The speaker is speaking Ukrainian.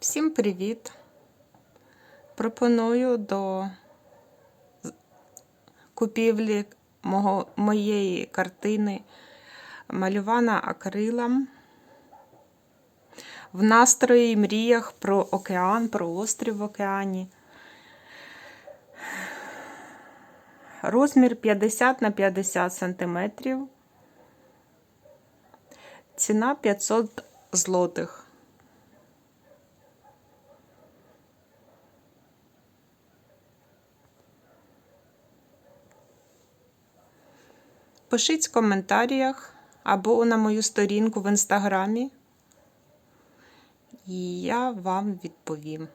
Всім привіт! Пропоную до купівлі мого, моєї картини малювана акрилом в настрої мріях про океан, про острів в океані. Розмір 50 на 50 сантиметрів. Ціна 500 злотих. Пишіть в коментарях або на мою сторінку в інстаграмі, і я вам відповім.